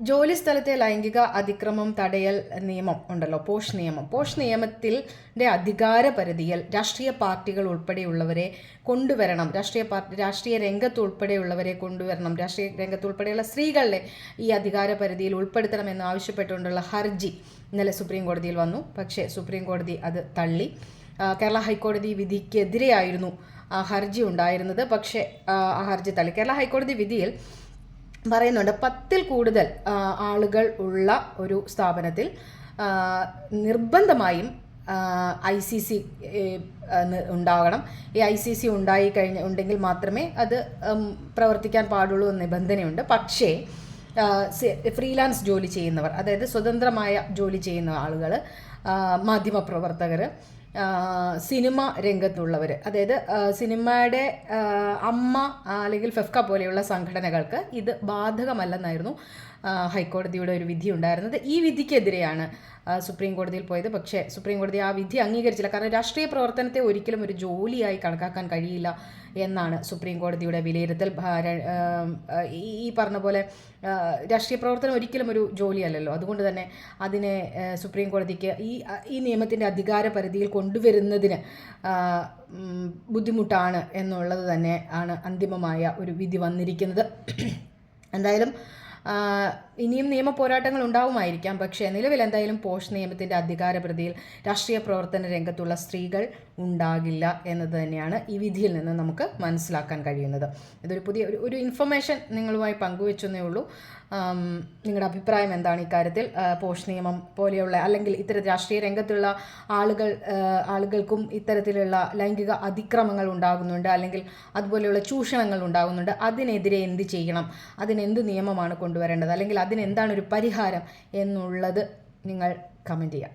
ജോലി സ്ഥലത്തെ ലൈംഗിക അതിക്രമം തടയൽ നിയമം ഉണ്ടല്ലോ പോഷ് നിയമം. പോഷ് നിയമത്തിന്റെ അധികാര പരിധിയിൽ രാഷ്ട്രീയ പാർട്ടികൾ ഉൾപ്പെടെയുള്ളവരെ കൊണ്ടുവരണം. രാഷ്ട്രീയ പാർട്ടി രാഷ്ട്രീയ രംഗത്ത് ഉൾപ്പെടെയുള്ളവരെ കൊണ്ടുവരണം. രാഷ്ട്രീയ രംഗത്ത് ഉൾപ്പെടെയുള്ള സ്ത്രീകളെ ഈ അധികാര പരിധിയിൽ ഉൾപ്പെടുത്തണമെന്ന് ആവശ്യപ്പെട്ടുകൊണ്ടുള്ള ഹർജി ഇന്നലെ സുപ്രീം കോടതിയിൽ വന്നു. പക്ഷേ സുപ്രീം കോടതി അത് തള്ളി. കേരള ഹൈക്കോടതി വിധിക്കെതിരെയായിരുന്നു ആ ഹർജി ഉണ്ടായിരുന്നത്. പക്ഷേ ആ ഹർജി തള്ളി. കേരള ഹൈക്കോടതി വിധിയിൽ പറയുന്നുണ്ട് പത്തിൽ കൂടുതൽ ആളുകൾ ഉള്ള ഒരു സ്ഥാപനത്തിൽ നിർബന്ധമായും ഐ സി സി ഉണ്ടാകണം ഈ ഐ സി സി ഉണ്ടായി കഴിഞ്ഞ ഉണ്ടെങ്കിൽ മാത്രമേ അത് പ്രവർത്തിക്കാൻ പാടുള്ളൂ എന്ന നിബന്ധനയുണ്ട്. പക്ഷേ ഫ്രീലാൻസ് ജോലി ചെയ്യുന്നവർ അതായത് സ്വതന്ത്രമായ ജോലി ചെയ്യുന്ന ആളുകൾ മാധ്യമപ്രവർത്തകർ സിനിമ രംഗത്തുള്ളവർ അതായത് സിനിമയുടെ അമ്മ അല്ലെങ്കിൽ ഫെഫ്ക പോലെയുള്ള സംഘടനകൾക്ക് ഇത് ബാധകമല്ലെന്നായിരുന്നു ഹൈക്കോടതിയുടെ ഒരു വിധി ഉണ്ടായിരുന്നത്. ഈ വിധിക്കെതിരെയാണ് സുപ്രീം കോടതിയിൽ പോയത്. പക്ഷേ സുപ്രീം കോടതി ആ വിധി അംഗീകരിച്ചില്ല. കാരണം രാഷ്ട്രീയ പ്രവർത്തനത്തെ ഒരിക്കലും ഒരു ജോലിയായി കണക്കാക്കാൻ കഴിയില്ല. എന്നാണ് സുപ്രീം കോടതിയുടെ വിലയിരുത്തൽ ഈ പറഞ്ഞ പോലെ രാഷ്ട്രീയ പ്രവർത്തനം ഒരിക്കലും ഒരു ജോലിയല്ലല്ലോ. അതുകൊണ്ട് തന്നെ അതിനെ സുപ്രീം കോടതിക്ക് ഈ ഈ നിയമത്തിന്റെ അധികാര പരിധിയിൽ കൊണ്ടുവരുന്നതിന് ബുദ്ധിമുട്ടാണ് എന്നുള്ളത് തന്നെ ആണ് അന്തിമമായ ഒരു വിധി വന്നിരിക്കുന്നത്. എന്തായാലും ഇനിയും നിയമ പോരാട്ടങ്ങൾ ഉണ്ടാവുമായിരിക്കാം. പക്ഷേ നിലവിൽ എന്തായാലും പോഷ് നിയമത്തിന്റെ അധികാര പ്രതിയിൽ രാഷ്ട്രീയ പ്രവർത്തന രംഗത്തുള്ള സ്ത്രീകൾ ഉണ്ടാകില്ല എന്നത് തന്നെയാണ് ഈ വിധിയിൽ നിന്ന് നമുക്ക് മനസ്സിലാക്കാൻ കഴിയുന്നത്. ഇതൊരു പുതിയ ഒരു ഒരു ഇൻഫർമേഷൻ നിങ്ങളുമായി പങ്കുവെച്ചെന്നേ ഉള്ളൂ. നിങ്ങളുടെ അഭിപ്രായം എന്താണ് ഇക്കാര്യത്തിൽ? പോഷ് നിയമം പോലെയുള്ള അല്ലെങ്കിൽ ഇത്തരം രാഷ്ട്രീയ രംഗത്തുള്ള ആളുകൾ ആളുകൾക്കും ഇത്തരത്തിലുള്ള ലൈംഗിക അതിക്രമങ്ങൾ ഉണ്ടാകുന്നുണ്ട് അല്ലെങ്കിൽ അതുപോലെയുള്ള ചൂഷണങ്ങൾ ഉണ്ടാകുന്നുണ്ട്. അതിനെതിരെ എന്ത് ചെയ്യണം? അതിനെന്ത് നിയമമാണ് കൊണ്ടുവരേണ്ടത്? അല്ലെങ്കിൽ അതിനെന്താണ് ഒരു പരിഹാരം എന്നുള്ളത് നിങ്ങൾ കമന്റ് ചെയ്യാം.